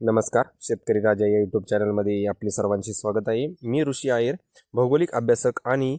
नमस्कार. शेतकरी राजा या यूट्यूब चॅनलमध्ये आपले सर्वांचे स्वागत आहे. मी ऋषी आयर भौगोलिक अभ्यासक आणि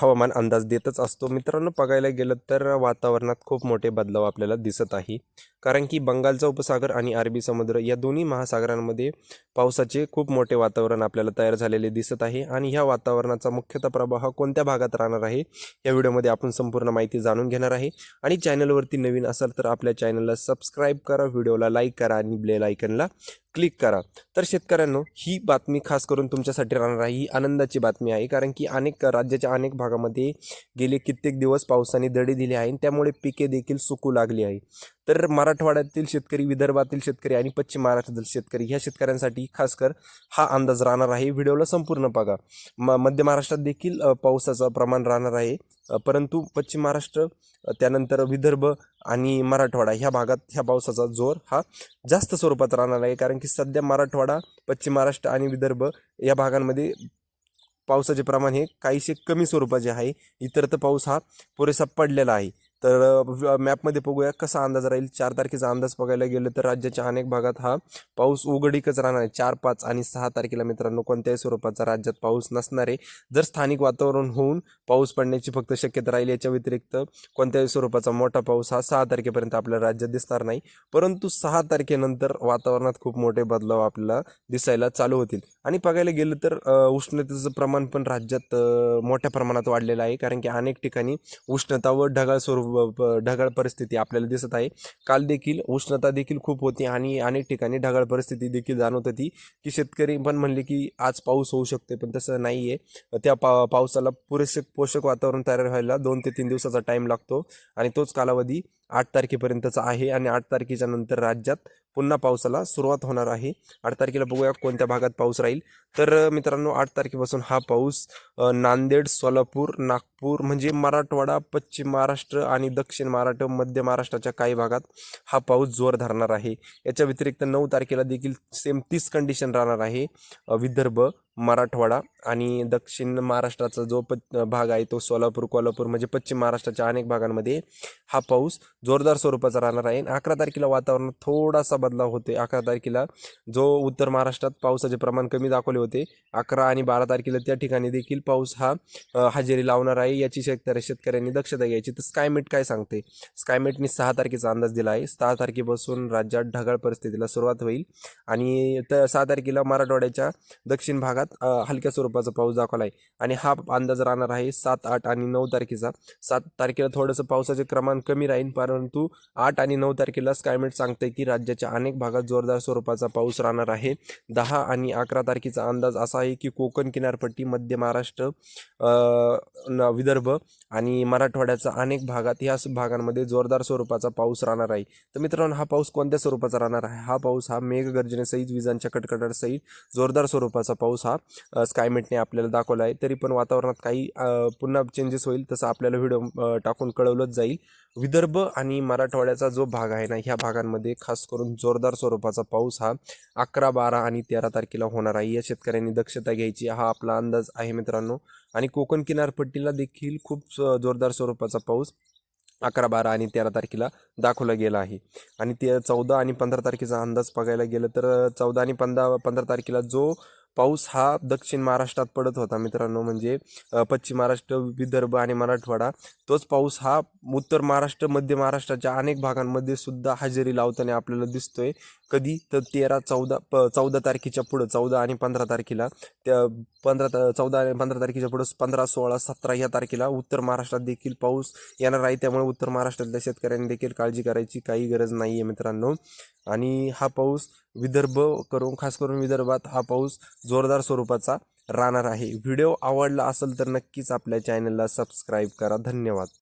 हवामान अंदाज देतच असतो. मित्रांनो बघायला गेलं तर वातावरणात खूप मोठे बदलाव आपल्याला दिसत आहे. कारण की बंगालचा उपसागर आणि अरबी समुद्र या दोन्ही महासागरांमध्ये पावसाचे खूप मोठे वातावरण आपल्याला तयार झालेले दिसत आहे. आणि ह्या वातावरणाचा मुख्यतः प्रभाव हा कोणत्या भागात राहणार आहे? या व्हिडिओमध्ये आपण संपूर्ण माहिती जाणून घेणार आहे. आणि चॅनलवरती नवीन असाल तर आपल्या चॅनलला सबस्क्राईब करा व्हिडिओला लाईक करा आणि बेल आयकनला क्लिक करा. तर शेतकऱ्यांनो ही बातमी खास करून तुमच्यासाठी राहणार आहे. ही आनंदाची बातमी आहे कारण की अनेक राज्याच्या अनेक भागामध्ये गेले कित्येक दिवस पावसाने दडी दिली आहे आणि त्यामुळे पिके देखील सुकू लागली आहे. तर मराठवाड्यातील शेतकरी विदर्भातील शेतकरी आणि पश्चिम महाराष्ट्रातील शेतकरी ह्या शेतकऱ्यांसाठी खास कर हा अंदाज राहणार आहे. व्हिडिओला संपूर्ण बघा. म मध्य महाराष्ट्रात देखील पावसाचं प्रमाण राहणार आहे. परंतु पश्चिम महाराष्ट्र त्यानंतर विदर्भ आणि मराठवाडा ह्या भागात ह्या पावसाचा जोर हा जास्त स्वरूपात राहणार आहे. कारण की सध्या मराठवाडा पश्चिम महाराष्ट्र आणि विदर्भ या भागांमध्ये पावसाचे प्रमाण हे काहीसे कमी स्वरूपाचे आहे. इतर तर पाऊस हा पुरेसा पडलेला आहे. तर मॅपमध्ये बघूया कसा अंदाज राहील. चार तारखेचा अंदाज बघायला गेलं तर राज्याच्या अनेक भागात हा पाऊस उघडीकच राहणार आहे. चार पाच आणि सहा तारखेला मित्रांनो कोणत्याही स्वरूपाचा राज्यात पाऊस नसणार आहे. जर स्थानिक वातावरण होऊन पाऊस पडण्याची फक्त शक्यता राहील याच्या व्यतिरिक्त कोणत्याही स्वरूपाचा मोठा पाऊस हा सहा तारखेपर्यंत आपल्या राज्यात दिसणार नाही. परंतु सहा तारखेनंतर वातावरणात खूप मोठे बदलाव आपल्याला दिसायला चालू होतील. आणि बघायला गेलं तर उष्णतेचं प्रमाण पण राज्यात मोठ्या प्रमाणात वाढलेलं आहे. कारण की अनेक ठिकाणी उष्णता व ढगाळ स्वरूप ढगाळ परिस्थिती आपल्याला दिसत आहे. काल देखील उष्णता देखील खूप होती आणि अनेक ठिकाणी ढगाळ परिस्थिती देखील जाणवत होती की शेतकरी पण म्हणले की आज पाऊस होऊ शकते पण तसं नाही आहे त्या पा पावसाला पुरेसे पोषक वातावरण तयार व्हायला दोन ते तीन दिवसाचा टाईम लागतो आणि तोच कालावधी आठ तारखेपर्यंतचा आहे आणि आठ तारखेच्या नंतर राज्यात पुन्हा पावसाला सुरुवात होणार आहे. आठ तारखेला बघूया कोणत्या भागात पाऊस राहील. तर मित्रांनो आठ तारखेपासून हा पाऊस नांदेड सोलापूर नागपूर म्हणजे मराठवाडा पश्चिम महाराष्ट्र आणि दक्षिण महाराष्ट्र मध्य महाराष्ट्राच्या काही भागात हा पाऊस जोर धरणार आहे. याच्या व्यतिरिक्त नऊ तारखेला देखील सेम तीच कंडिशन राहणार आहे. विदर्भ मराठवाडा आणि दक्षिण महाराष्ट्राचा जो प भाग आहे तो सोलापूर कोल्हापूर म्हणजे पश्चिम महाराष्ट्राच्या अनेक भागांमध्ये हा पाऊस जोरदार स्वरूपाचा राहणार आहे. आणि अकरा तारखेला वातावरणात थोडासा बदलाव होते अकरा तारखेला जो उत्तर महाराष्ट्रात पावसाचे प्रमाण कमी दाखवले होते अकरा आणि बारा तारखेला त्या ठिकाणी देखील पाऊस हा हजेरी लावणार आहे. याची शेतकऱ्या शेतकऱ्यांनी दक्षता घ्यायची. तर स्कायमेट काय सांगते? स्कायमेटने सहा तारखेचा अंदाज दिला आहे. सहा तारखेपासून राज्यात ढगाळ परिस्थितीला सुरुवात होईल. आणि त सहा तारखेला मराठवाड्याच्या दक्षिण भागात अ, हलक्या स्वरूपाचा पाऊस दाखवला आहे. आणि हा अंदाज राहणार आहे सात आठ आणि नऊ तारखेचा. सात तारखेला थोडंसं पावसाचे प्रमाण कमी राहील परंतु आठ आणि नऊ तारखेला स्कायमेट सांगते की राज्याच्या अनेक भागात जोरदार स्वरूपाचा पाऊस राहणार आहे. दहा आणि अकरा तारखेचा अंदाज असा आहे की कोकण किनारपट्टी मध्य महाराष्ट्र न- विदर्भ आणि मराठवाड्याचा अनेक भागात ह्या भागांमध्ये जोरदार स्वरूपाचा पाऊस राहणार आहे. तर मित्रांनो हा पाऊस कोणत्या स्वरूपाचा राहणार आहे? हा पाऊस हा मेघगर्जनेसहित विजांच्या कडकडाटासहित जोरदार स्वरूपाचा पाऊस हा स्कायमेटने आपल्याला दाखवला आहे. तरी पण वातावरणात काही पुन्हा चेंजेस होईल तसं आपल्याला व्हिडिओ टाकून कळवलंच जाईल. विदर्भ आणि मराठवाड्याचा जो भाग आहे ना ह्या भागांमध्ये खास करून जोरदार स्वरूपाचा पाऊस हा अकरा बारा आणि तेरा तारखेला होणार आहे. या शेतकऱ्यांनी दक्षता घ्यायची हा आपला अंदाज आहे मित्रांनो. आणि कोकण किनारपट्टीला देखील खूप स- जोरदार स्वरूपाचा पाऊस अकरा बारा आणि तेरा तारखेला दाखवला गेला आहे. आणि ते चौदा आणि पंधरा तारखेचा अंदाज बघायला गेलं तर चौदा आणि पंधरा पंधरा तारखेला जो पाऊस हा दक्षिण महाराष्ट्रात पडत होता मित्रांनो. म्हणजे पश्चिम महाराष्ट्र विदर्भ आणि मराठवाडा तोच पाऊस हा उत्तर महाराष्ट्र मध्य महाराष्ट्राच्या अनेक भागांमध्ये सुद्धा हजेरी लावताना आपल्याला दिसतोय. कधी? तर तेरा चौदा प चौदा तारखेच्या पुढं चौदा आणि पंधरा तारखेला त्या पंधरा ता- चौदा आणि पंधरा तारखेच्या पुढं पंधरा सोळा सतरा या तारखेला उत्तर महाराष्ट्रात देखील पाऊस येणार आहे. त्यामुळे उत्तर महाराष्ट्रातल्या शेतकऱ्यांनी देखील काळजी करायची काही गरज नाही आहे मित्रांनो. आणि हा पाऊस विदर्भ करून खास करून विदर्भात हा पाऊस जोरदार स्वरूपाचा राहणार आहे. व्हिडिओ आवडला असेल तर नक्कीच आपल्या चॅनलला सबस्क्राईब करा. धन्यवाद.